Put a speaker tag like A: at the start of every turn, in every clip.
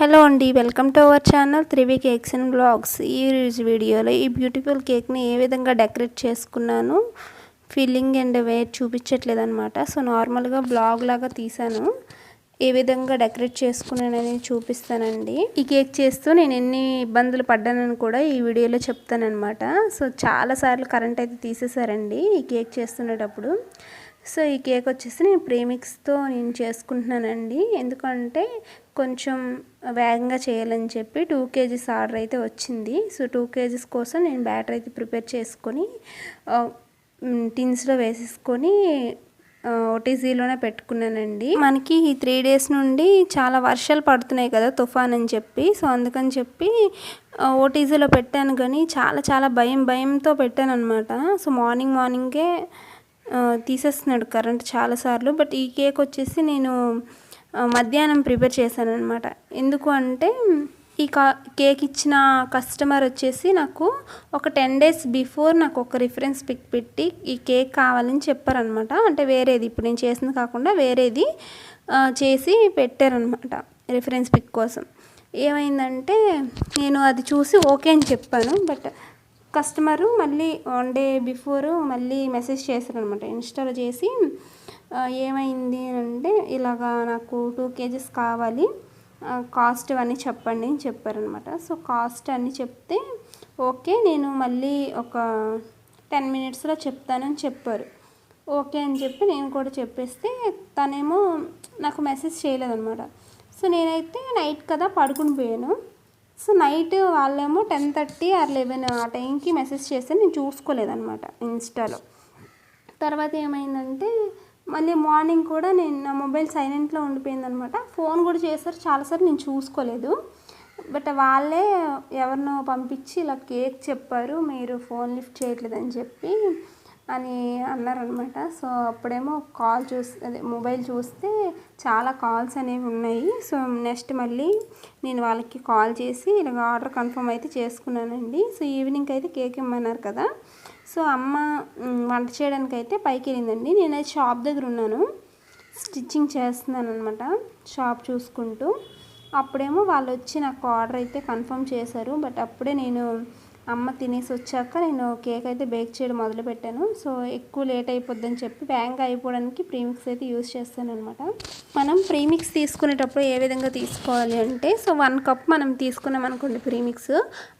A: Hello అండి welcome to our channel త్రివి cakes and blogs. ఈ రోజు వీడియోలో ఈ బ్యూటిఫుల్ కేక్ని ఏ విధంగా డెకరేట్ చేసుకున్నాను ఫీలింగ్ అండ్ వేర్ చూపించట్లేదు అనమాట సో నార్మల్గా బ్లాగ్ లాగా తీసాను ఏ విధంగా డెకరేట్ చేసుకున్నానని చూపిస్తానండి. ఈ కేక్ చేస్తూ నేను ఎన్ని ఇబ్బందులు పడ్డానని కూడా ఈ వీడియోలో చెప్తానమాట సో చాలాసార్లు కరెంట్ అయితే తీసేశారండి ఈ కేక్ చేస్తునేటప్పుడు సో ఈ కేక్ వచ్చేసి నేను ప్రేమిక్స్తో నేను చేసుకుంటున్నానండి. ఎందుకంటే కొంచెం వేగంగా చేయాలని చెప్పి టూ కేజీస్ ఆర్డర్ అయితే వచ్చింది. సో టూ కేజీస్ కోసం నేను బ్యాటర్ అయితే ప్రిపేర్ చేసుకొని టిన్స్లో వేసేసుకొని ఓటీజీలోనే పెట్టుకున్నానండి. మనకి ఈ త్రీ డేస్ నుండి చాలా వర్షాలు పడుతున్నాయి కదా తుఫాన్ అని చెప్పి. సో అందుకని చెప్పి ఓటీజీలో పెట్టాను కానీ చాలా చాలా భయం భయంతో పెట్టాను అనమాట సో మార్నింగ్ మార్నింగే తీసేస్తున్నాడు కరెంట్ చాలాసార్లు బట్ ఈ కేక్ వచ్చేసి నేను మధ్యాహ్నం ప్రిపేర్ చేశాను అనమాట ఎందుకు అంటే ఈ కా కేక్ ఇచ్చిన కస్టమర్ వచ్చేసి నాకు ఒక టెన్ డేస్ బిఫోర్ నాకు ఒక రిఫరెన్స్ పిక్ పెట్టి ఈ కేక్ కావాలని చెప్పారనమాట అంటే వేరేది ఇప్పుడు నేను చేసింది కాకుండా వేరేది చేసి పెట్టారనమాట రిఫరెన్స్ పిక్ కోసం. ఏమైందంటే నేను అది చూసి ఓకే అని చెప్పాను బట్ కస్టమరు మళ్ళీ వన్ డే బిఫోర్ మళ్ళీ మెసేజ్ చేశారనమాట ఇన్స్టాలో చేసి ఏమైంది అంటే ఇలాగా నాకు టూ కేజీస్ కావాలి. కాస్ట్ అన్నీ చెప్పండి అని చెప్పారనమాట సో కాస్ట్ అన్నీ చెప్తే ఓకే నేను మళ్ళీ ఒక టెన్ మినిట్స్లో చెప్తానని చెప్పారు. ఓకే అని చెప్పి నేను కూడా చెప్పేస్తే తనేమో నాకు మెసేజ్ చేయలేదన్నమాట. సో నేనైతే నైట్ కదా పడుకుని పోయాను. సో నైట్ వాళ్ళేమో టెన్ థర్టీ ఆర్ లెవెన్ ఆ టైంకి మెసేజ్ చేస్తే నేను చూసుకోలేదన్నమాట ఇన్స్టాలో. తర్వాత ఏమైందంటే మళ్ళీ మార్నింగ్ కూడా నేను నా మొబైల్ సైలెంట్లో ఉండిపోయిందనమాట. ఫోన్ కూడా చేశారు. చాలాసార్లు నేను చూసుకోలేదు. బట్ వాళ్ళే ఎవరినో పంపించి ఇలా కేక్ చెప్పారు. మీరు ఫోన్ లిఫ్ట్ చేయట్లేదని చెప్పి అని అన్నారనమాట. సో అప్పుడేమో కాల్ చూసి అదే మొబైల్ చూస్తే చాలా కాల్స్ అనేవి ఉన్నాయి. సో నెక్స్ట్ మళ్ళీ నేను వాళ్ళకి కాల్ చేసి ఇలాగ ఆర్డర్ కన్ఫర్మ్ అయితే చేసుకున్నానండి. సో ఈవినింగ్ అయితే కేక్ ఇమ్మన్నారు కదా. సో అమ్మ వంట చేయడానికి అయితే పైకి వెళ్ళిందండి. నేనైతే షాప్ దగ్గర ఉన్నాను. స్టిచ్చింగ్ చేస్తున్నాను అనమాట షాప్ చూసుకుంటూ. అప్పుడేమో వాళ్ళు వచ్చి నాకు ఆర్డర్ అయితే కన్ఫర్మ్ చేశారు. బట్ అప్పుడే నేను అమ్మ తినేసి వచ్చాక నేను కేక్ అయితే బేక్ చేయడం మొదలుపెట్టాను సో ఎక్కువ లేట్ అయిపోద్దని చెప్పి బ్యాంగ్ అయిపోవడానికి ప్రీమిక్స్ అయితే యూస్ చేస్తాను అనమాట మనం ప్రీమిక్స్ తీసుకునేటప్పుడు ఏ విధంగా తీసుకోవాలి అంటే సో వన్ కప్ మనం తీసుకున్నాం అనుకోండి ప్రీమిక్స్.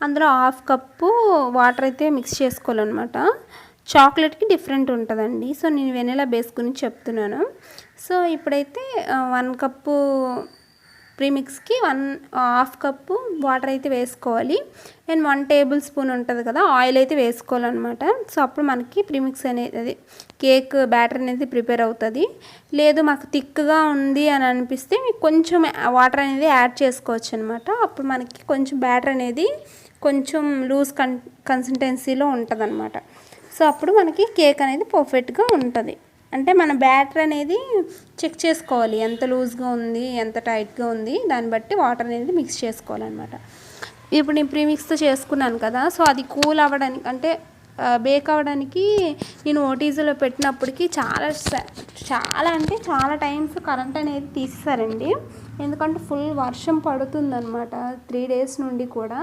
A: అందులో హాఫ్ కప్పు వాటర్ అయితే మిక్స్ చేసుకోవాలన్నమాట. చాక్లెట్కి డిఫరెంట్ ఉంటుందండి. సో నేను వెనీలా బేస్ గురించి చెప్తున్నాను. సో ఇప్పుడైతే uh, వన్ కప్పు ప్రీమిక్స్కి వన్ హాఫ్ కప్పు వాటర్ అయితే వేసుకోవాలి. అండ్ వన్ టేబుల్ స్పూన్ ఉంటుంది కదా ఆయిల్ అయితే వేసుకోవాలన్నమాట. సో అప్పుడు మనకి ప్రీమిక్స్ అనేది అది కేక్ బ్యాటర్ అనేది ప్రిపేర్ అవుతుంది. లేదు మాకు థిక్గా ఉంది అని అనిపిస్తే మీకు కొంచెం వాటర్ అనేది యాడ్ చేసుకోవచ్చు అనమాట అప్పుడు మనకి కొంచెం బ్యాటర్ అనేది కొంచెం లూజ్ కన్ కన్సిస్టెన్సీలో ఉంటుంది సో అప్పుడు మనకి కేక్ అనేది పర్ఫెక్ట్గా ఉంటుంది. అంటే మన బ్యాటర్ అనేది చెక్ చేసుకోవాలి. ఎంత లూజ్గా ఉంది ఎంత టైట్గా ఉంది దాన్ని బట్టి వాటర్ అనేది మిక్స్ చేసుకోవాలన్నమాట. ఇప్పుడు నేను ప్రీమిక్స్తో చేసుకున్నాను కదా సో అది కూల్ అవ్వడానికి అంటే బేక్ అవ్వడానికి నేను ఓటీజీలో పెట్టినప్పటికీ చాలా చాలా అంటే చాలా టైమ్స్ కరెంట్ అనేది తీసేసారండి. ఎందుకంటే ఫుల్ వర్షం పడుతుందన్నమాట త్రీ డేస్ నుండి కూడా.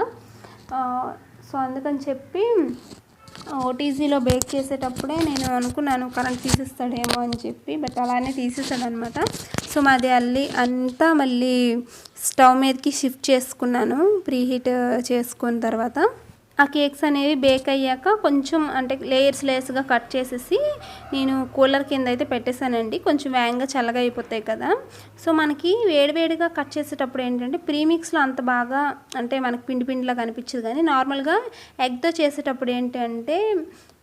A: సో అందుకని చెప్పి ఓటీజీలో బేక్ చేసేటప్పుడే నేను అనుకున్నాను కరెంట్ తీసేస్తాడేమో అని చెప్పి బట్ అలానే తీసేసాడనమాట. సో మాది అల్లి అంతా మళ్ళీ స్టవ్ మీదకి షిఫ్ట్ చేసుకున్నాను ప్రీహీట్ చేసుకున్న తర్వాత. ఆ కేక్స్ అనేవి బేక్ అయ్యాక కొంచెం అంటే లేయర్స్ లేయర్స్గా కట్ చేసేసి నేను కూలర్ కింద అయితే పెట్టేశానండి. కొంచెం వేగంగా చల్లగా అయిపోతాయి కదా. సో మనకి వేడివేడిగా కట్ చేసేటప్పుడు ఏంటంటే ప్రీమిక్స్లో అంత బాగా అంటే మనకి పిండి పిండిలా కనిపించదు కానీ నార్మల్గా ఎగ్తో చేసేటప్పుడు ఏంటంటే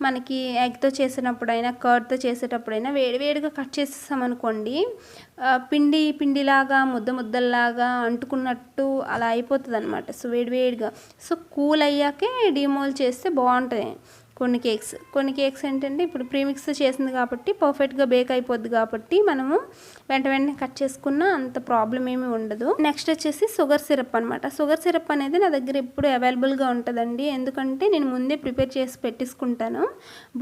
A: మనకి ఎగ్తో చేసినప్పుడైనా కర్డ్తో చేసేటప్పుడైనా వేడివేడిగా కట్ చేసేసామనుకోండి పిండి పిండిలాగా ముద్ద ముద్దల్లాగా అంటుకున్నట్టు అలా అయిపోతుంది అనమాట సో వేడివేడిగా సో కూల్ అయ్యాకే డిమోల్ చేస్తే బాగుంటుంది. కొన్ని కేక్స్ కొన్ని కేక్స్ ఏంటంటే ఇప్పుడు ప్రీమిక్స్ చేసింది కాబట్టి పర్ఫెక్ట్గా బేక్ అయిపోద్ది కాబట్టి మనము వెంట వెంటనే కట్ చేసుకున్న అంత ప్రాబ్లం ఏమీ ఉండదు. నెక్స్ట్ వచ్చేసి షుగర్ సిరప్ అనమాట షుగర్ సిరప్ అనేది నా దగ్గర ఎప్పుడు అవైలబుల్గా ఉంటుందండి. ఎందుకంటే నేను ముందే ప్రిపేర్ చేసి పెట్టించుకుంటాను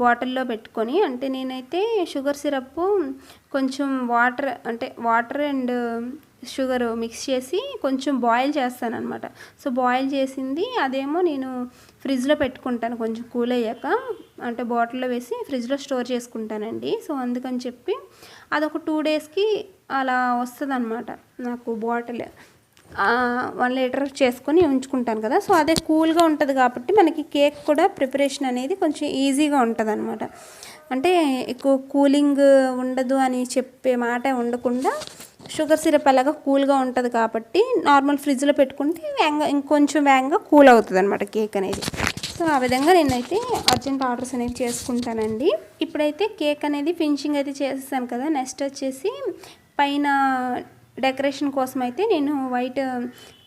A: బాటిల్లో పెట్టుకొని. అంటే నేనైతే షుగర్ సిరప్ కొంచెం వాటర్ అంటే వాటర్ అండ్ షుగర్ మిక్స్ చేసి కొంచెం బాయిల్ చేస్తాను అనమాట సో బాయిల్ చేసింది అదేమో నేను ఫ్రిడ్జ్లో పెట్టుకుంటాను. కొంచెం కూల్ అయ్యాక అంటే బాటిల్లో వేసి ఫ్రిడ్జ్లో స్టోర్ చేసుకుంటానండి. సో అందుకని చెప్పి అదొక టూ డేస్కి అలా వస్తుంది అనమాట నాకు బాటిల్. వన్ లీటర్ చేసుకొని ఉంచుకుంటాను కదా. సో అదే కూల్గా ఉంటుంది కాబట్టి మనకి కేక్ కూడా ప్రిపరేషన్ అనేది కొంచెం ఈజీగా ఉంటుంది అనమాట అంటే ఎక్కువ కూలింగ్ ఉండదు అని చెప్పే మాట ఉండకుండా షుగర్ సిరప్ అలాగా కూల్గా ఉంటుంది కాబట్టి నార్మల్ ఫ్రిడ్జ్లో పెట్టుకుంటే వేగంగా ఇంకొంచెం వేగంగా కూల్ అవుతుంది అనమాట కేక్ అనేది. సో ఆ విధంగా నేనైతే అర్జెంట్ ఆర్డర్స్ అనేవి చేసుకుంటానండి. ఇప్పుడైతే కేక్ అనేది ఫినిషింగ్ అయితే చేసేసాను కదా నెక్స్ట్ వచ్చేసి పైన డెకరేషన్ కోసం అయితే నేను వైట్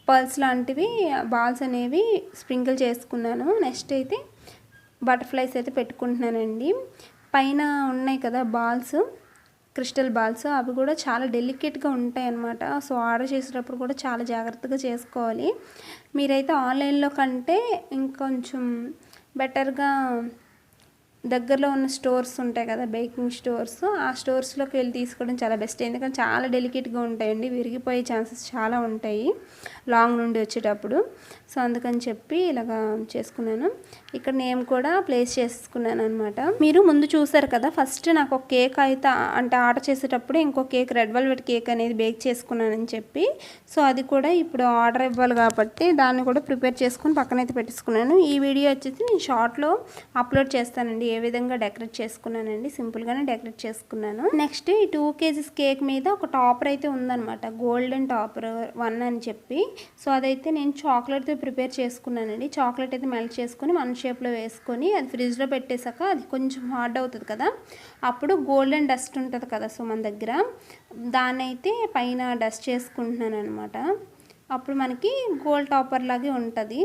A: పర్ల్స్ లాంటివి బాల్స్ అనేవి స్ప్రింకిల్ చేసుకున్నాను. నెక్స్ట్ అయితే బటర్ఫ్లైస్ అయితే పెట్టుకుంటున్నానండి. పైన ఉన్నాయి కదా బాల్స్. క్రిస్టల్ బాల్స్ అవి కూడా చాలా డెలికేట్గా ఉంటాయి అన్నమాట సో ఆర్డర్ చేసేటప్పుడు కూడా చాలా జాగ్రత్తగా చేసుకోవాలి. మీరైతే ఆన్లైన్లో కంటే ఇంకొంచెం బెటర్గా దగ్గరలో ఉన్న స్టోర్స్ ఉంటాయి కదా బేకింగ్ స్టోర్స్ ఆ స్టోర్స్లోకి వెళ్ళి తీసుకోవడం చాలా బెస్ట్. ఎందుకంటే చాలా డెలికేట్గా ఉంటాయండి విరిగిపోయే ఛాన్సెస్ చాలా ఉంటాయి లాంగ్ నుండి వచ్చేటప్పుడు. సో అందుకని చెప్పి ఇలాగా చేసుకున్నాను. ఇక్కడ నేమ్ కూడా ప్లేస్ చేసుకున్నాను అనమాట మీరు ముందు చూసారు కదా ఫస్ట్ నాకు ఒక కేక్ అయితే అంటే ఆర్డర్ చేసేటప్పుడు ఇంకో కేక్ రెడ్ వెల్వెట్ కేక్ అనేది బేక్ చేసుకున్నానని చెప్పి. సో అది కూడా ఇప్పుడు ఆర్డర్ ఇవ్వాలి కాబట్టి దాన్ని కూడా ప్రిపేర్ చేసుకుని పక్కనైతే పెట్టేసుకున్నాను. ఈ వీడియో వచ్చేసి నేను షార్ట్లో అప్లోడ్ చేస్తానండి. ఏ విధంగా డెకరేట్ చేసుకున్నానండి? సింపుల్గానే డెకరేట్ చేసుకున్నాను. నెక్స్ట్ ఈ టూ కేజీస్ కేక్ మీద ఒక టాపర్ అయితే ఉందన్నమాట. గోల్డెన్ టాపర్ వన్ అని చెప్పి. సో అదైతే నేను చాక్లెట్తో ప్రిపేర్ చేసుకున్నానండి. చాక్లెట్ అయితే మెల్ట్ చేసుకొని వన్ షేప్లో వేసుకొని అది ఫ్రిడ్జ్లో పెట్టేశాక అది కొంచెం హార్డ్ అవుతుంది కదా. అప్పుడు గోల్డెన్ డస్ట్ ఉంటుంది కదా సో మన దగ్గర. దాన్ని అయితే పైన డస్ట్ చేసుకుంటున్నాను అనమాట అప్పుడు మనకి గోల్డ్ టాపర్ లాగే ఉంటుంది.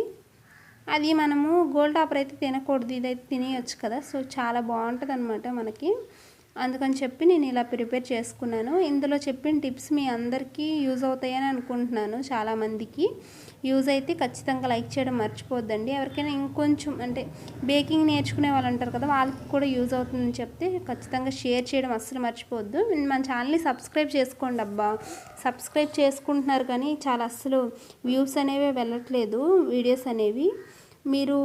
A: అది మనము గోల్డ్ టాపర్ అయితే తినకూడదు. ఇదైతే తినేయచ్చు కదా. సో చాలా బాగుంటుంది అనమాట మనకి. అందుకని చెప్పి నేను ఇలా ప్రిపేర్ చేసుకున్నాను. ఇందులో చెప్పిన టిప్స్ మీ అందరికీ యూజ్ అవుతాయని అనుకుంటున్నాను చాలామందికి యూజ్ అయితే ఖచ్చితంగా లైక్ చేయడం మర్చిపోద్దండి ఎవరికైనా ఇంకొంచెం అంటే బేకింగ్ నేర్చుకునే వాళ్ళు అంటారు కదా వాళ్ళకి కూడా యూజ్ అవుతుందని చెప్తే ఖచ్చితంగా షేర్ చేయడం అస్సలు మర్చిపోవద్దు. మన ఛానల్ని సబ్స్క్రైబ్ చేసుకోండి అబ్బా. సబ్స్క్రైబ్ చేసుకుంటున్నారు కానీ చాలా అస్సలు వ్యూస్ అనేవి వెళ్ళట్లేదు వీడియోస్ అనేవి. మీరు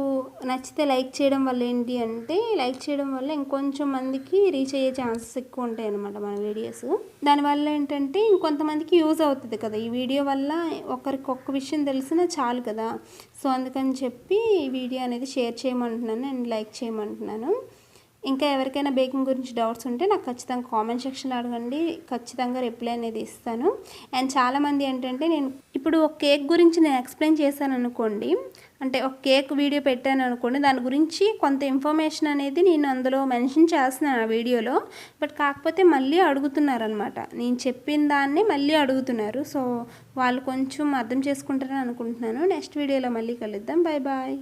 A: నచ్చితే లైక్ చేయడం వల్ల ఏంటి అంటే లైక్ చేయడం వల్ల ఇంకొంచెం మందికి రీచ్ అయ్యే ఛాన్సెస్ ఎక్కువ ఉంటాయి అనమాట మన వీడియోస్. దానివల్ల ఏంటంటే ఇంకొంతమందికి యూజ్ అవుతుంది కదా. ఈ వీడియో వల్ల ఒకరికి ఒక్క విషయం తెలిసినా చాలు కదా. సో అందుకని చెప్పి ఈ వీడియో అనేది షేర్ చేయమంటున్నాను అండ్ లైక్ చేయమంటున్నాను. ఇంకా ఎవరికైనా బేకింగ్ గురించి డౌట్స్ ఉంటే నాకు ఖచ్చితంగా కామెంట్ సెక్షన్లో అడగండి. ఖచ్చితంగా రిప్లై అనేది ఇస్తాను. అండ్ చాలామంది ఏంటంటే నేను ఇప్పుడు ఒక కేక్ గురించి నేను ఎక్స్ప్లెయిన్ చేశాను అనుకోండి అంటే ఒక కేక్ వీడియో పెట్టాను అనుకోండి దాని గురించి కొంత ఇన్ఫర్మేషన్ అనేది నేను అందులో మెన్షన్ చేస్తున్నాను ఆ వీడియోలో. బట్ కాకపోతే మళ్ళీ అడుగుతున్నారనమాట నేను చెప్పిన దాన్ని మళ్ళీ అడుగుతున్నారు. సో వాళ్ళు కొంచెం అర్థం చేసుకుంటారని అనుకుంటున్నాను. నెక్స్ట్ వీడియోలో మళ్ళీ కలుద్దాం. Bye bye